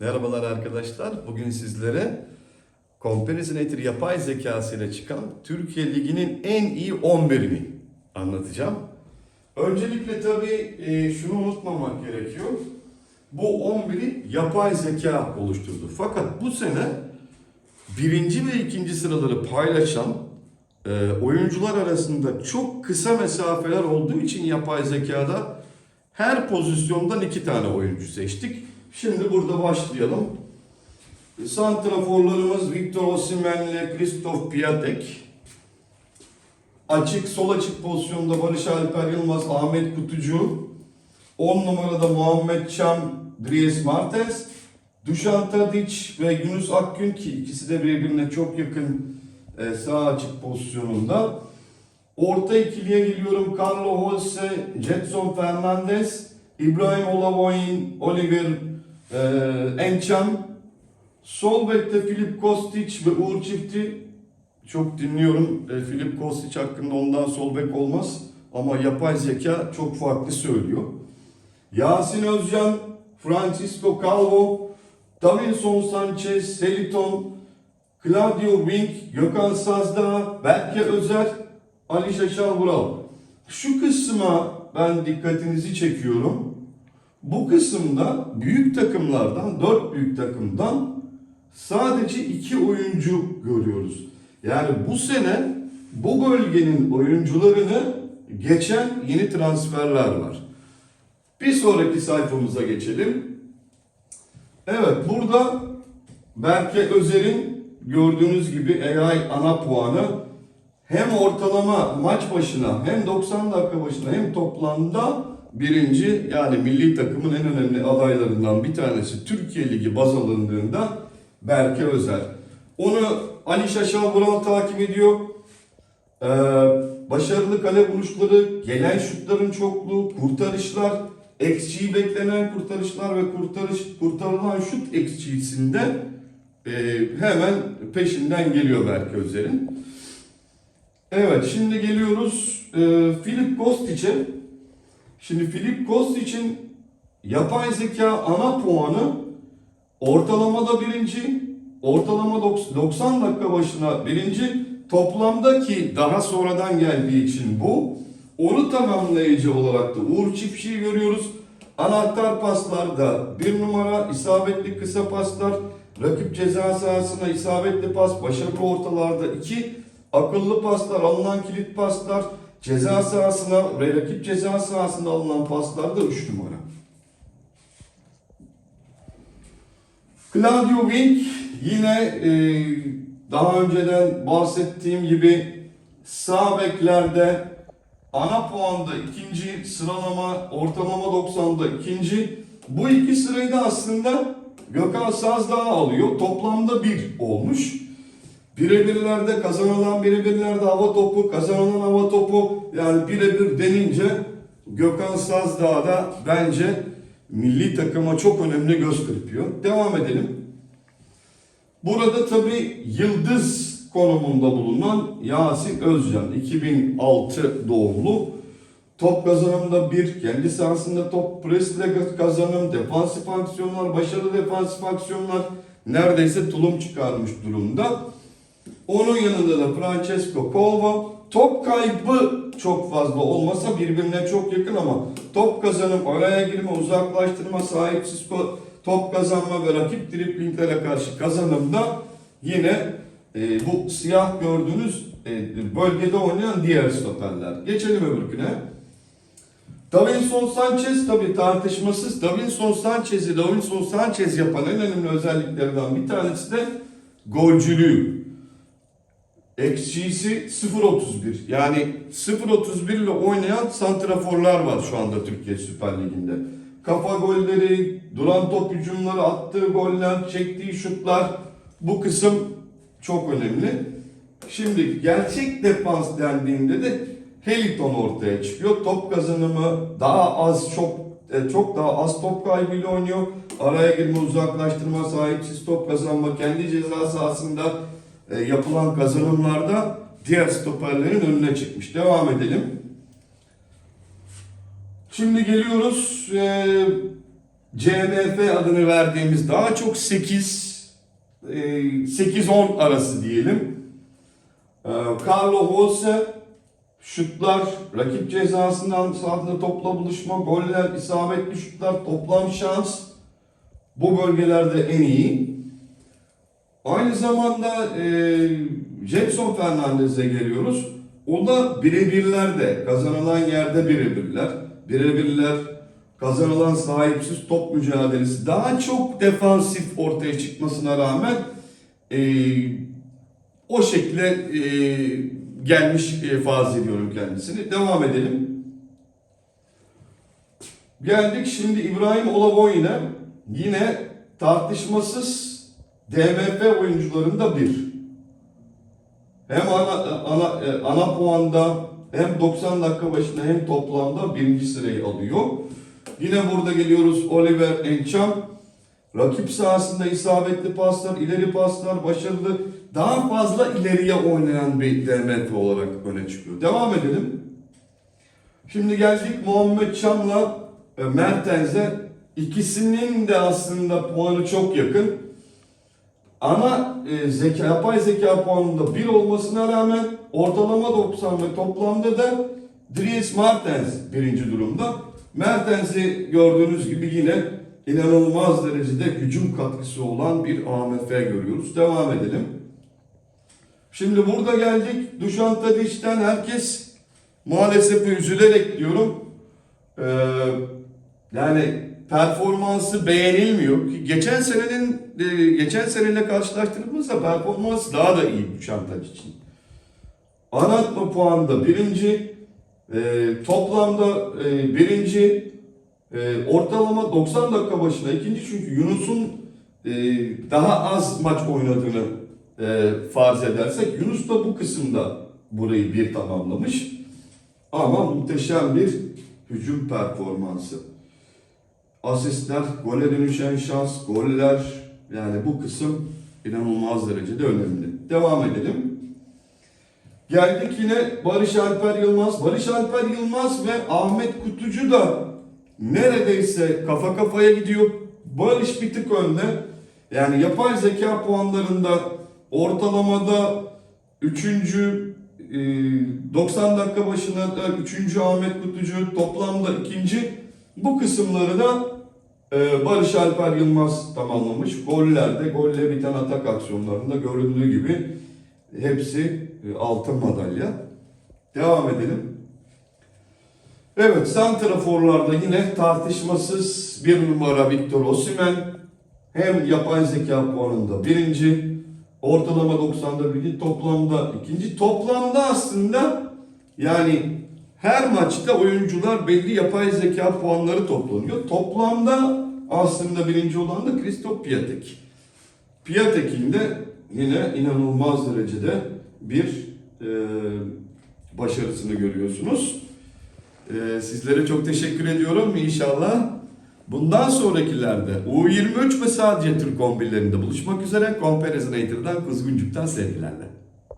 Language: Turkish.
Merhabalar arkadaşlar. Bugün sizlere Comparisinator yapay zekası ile çıkan Türkiye Ligi'nin en iyi 11'ini anlatacağım. Öncelikle tabii e, şunu unutmamak gerekiyor. Bu 11'i yapay zeka oluşturdu. Fakat bu sene birinci ve ikinci sıraları paylaşan e, oyuncular arasında çok kısa mesafeler olduğu için yapay zekada her pozisyondan iki tane oyuncu seçtik. Şimdi burada başlayalım. Santraforlarımız Victor Osimhen ile Christoph Piatek. Açık, sol açık pozisyonda Barış Alper Yılmaz, Ahmet Kutucu. 10 numarada Muhammed Çam, Dries Martens. Dušan Tadic ve Yunus Akgün ki ikisi de birbirine çok yakın e, sağ açık pozisyonunda. Orta ikiliye geliyorum. Carlo Holse, Jetson Fernandez, İbrahim Olavoyin, Oliver e, Encham. Sol bekte Filip Kostic ve Uğur Çift'i çok dinliyorum. E, Filip Kostic hakkında ondan sol bek olmaz. Ama yapay zeka çok farklı söylüyor. Yasin Özcan, Francisco Calvo, Davinson Sanchez, Seliton, Claudio Wink, Gökhan Sazdağ, Berke Özer, Ali Şaşal Vural. Şu kısma ben dikkatinizi çekiyorum. Bu kısımda büyük takımlardan, dört büyük takımdan sadece iki oyuncu görüyoruz. Yani bu sene bu bölgenin oyuncularını geçen yeni transferler var. Bir sonraki sayfamıza geçelim. Evet burada Berke Özer'in gördüğünüz gibi AI ana puanı hem ortalama maç başına hem 90 dakika başına hem toplamda birinci yani milli takımın en önemli adaylarından bir tanesi Türkiye Ligi baz alındığında Berke Özer. Onu Ali Şaşal Vural takip ediyor. Ee, başarılı kale vuruşları, gelen şutların çokluğu, kurtarışlar, XG beklenen kurtarışlar ve kurtarış kurtarılan şut XG'sinde e, hemen peşinden geliyor Berke Özer'in. Evet şimdi geliyoruz e, Filip Kostic'e. Şimdi Filip Kostic'in yapay zeka ana puanı ortalamada birinci, ortalama 90 dakika başına birinci, toplamda ki daha sonradan geldiği için bu, onu tamamlayıcı olarak da Uğur Çiftçi'yi görüyoruz. Anahtar paslarda bir numara, isabetli kısa paslar, rakip ceza sahasına isabetli pas, başarılı ortalarda iki, akıllı paslar, alınan kilit paslar, ceza sahasına rakip ceza sahasında alınan paslarda 3 numara. Claudio Wink yine e, daha önceden bahsettiğim gibi sağ beklerde ana puanda ikinci sıralama ortalama 90'da ikinci. Bu iki sırayı da aslında Gökhan Sazdağ alıyor. Toplamda bir olmuş. Birebirlerde kazanılan birebirlerde hava topu, kazanılan hava topu yani birebir denince Gökhan Sazdağ da bence milli takıma çok önemli göz kırpıyor. Devam edelim. Burada tabi yıldız konumunda bulunan Yasin Özcan 2006 doğumlu. Top kazanımda bir, kendi sahasında top presle kazanım, defansif aksiyonlar, başarılı defansif aksiyonlar neredeyse tulum çıkarmış durumda. Onun yanında da Francesco Colva. Top kaybı çok fazla olmasa birbirine çok yakın ama top kazanım, araya girme, uzaklaştırma, sahipsiz top kazanma ve rakip driplinglere karşı kazanımda yine e, bu siyah gördüğünüz e, bölgede oynayan diğer stoperler. Geçelim öbürküne. Davinson Sanchez tabi tartışmasız. Davinson Sanchez'i Davinson Sanchez yapan en önemli özelliklerinden bir tanesi de golcülüğü. XG'si 0.31. Yani 0.31 ile oynayan santraforlar var şu anda Türkiye Süper Ligi'nde. Kafa golleri, duran top hücumları, attığı goller, çektiği şutlar bu kısım çok önemli. Şimdi gerçek defans dendiğinde de Heliton ortaya çıkıyor. Top kazanımı daha az çok e, çok daha az top kaybıyla oynuyor. Araya girme, uzaklaştırma, sahipsiz top kazanma, kendi ceza sahasında e, yapılan kazanımlarda diğer stoperlerin önüne çıkmış. Devam edelim. Şimdi geliyoruz. E, CMF adını verdiğimiz daha çok 8 e, 8-10 arası diyelim. E, Carlo Holse şutlar, rakip cezasından sahada topla buluşma, goller, isabetli şutlar, toplam şans bu bölgelerde en iyi. Aynı zamanda e, Jackson Fernandez'e geliyoruz. O da birebirlerde, kazanılan yerde birebirler. Birebirler, kazanılan sahipsiz top mücadelesi. Daha çok defansif ortaya çıkmasına rağmen e, o şekilde e, gelmiş e, farz ediyorum kendisini. Devam edelim. Geldik şimdi İbrahim Olavoy'una. Yine tartışmasız DMF oyuncularında bir. Hem ana, ana, e, ana puanda hem 90 dakika başına hem toplamda birinci sırayı alıyor. Yine burada geliyoruz Oliver Encham. Rakip sahasında isabetli paslar, ileri paslar, başarılı, daha fazla ileriye oynayan bir DMF olarak öne çıkıyor. Devam edelim. Şimdi geldik Muhammed Çam'la e, Mertens'e. İkisinin de aslında puanı çok yakın. Ana e, zeka, yapay zeka puanında 1 olmasına rağmen ortalama 90 ve toplamda da Dries Mertens birinci durumda. Mertens'i gördüğünüz gibi yine inanılmaz derecede hücum katkısı olan bir AMF görüyoruz. Devam edelim. Şimdi burada geldik. Dušan Tadić'ten herkes maalesef üzülerek diyorum. Ee, yani performansı beğenilmiyor. Geçen senenin e, geçen seneyle karşılaştırdığımızda performansı daha da iyi Dušan Tadić'in. Anatma puanda birinci, e, toplamda e, birinci, ortalama 90 dakika başına ikinci çünkü Yunus'un daha az maç oynadığını farz edersek Yunus da bu kısımda burayı bir tamamlamış. Ama muhteşem bir hücum performansı. Asistler, gole dönüşen şans, goller yani bu kısım inanılmaz derecede önemli. Devam edelim. Geldik yine Barış Alper Yılmaz. Barış Alper Yılmaz ve Ahmet Kutucu da neredeyse kafa kafaya gidiyor. Barış bir tık önde. Yani yapay zeka puanlarında ortalamada 3. 90 dakika başına 3. Ahmet Kutucu toplamda ikinci. Bu kısımları da e, Barış Alper Yılmaz tamamlamış. Gollerde, golle biten atak aksiyonlarında görüldüğü gibi hepsi e, altın madalya. Devam edelim. Evet, santraforlarda yine tartışmasız bir numara Victor Osimhen. Hem yapay zeka puanında birinci, ortalama 90'da birinci, toplamda ikinci. Toplamda aslında yani her maçta oyuncular belli yapay zeka puanları toplanıyor. Toplamda aslında birinci olan da Christoph Piatek. Piatek'in de yine inanılmaz derecede bir e, başarısını görüyorsunuz. E, sizlere çok teşekkür ediyorum. İnşallah bundan sonrakilerde U23 ve sadece Türk 11'lerinde buluşmak üzere Comparison Hater'dan Kuzguncuk'tan sevgilerle.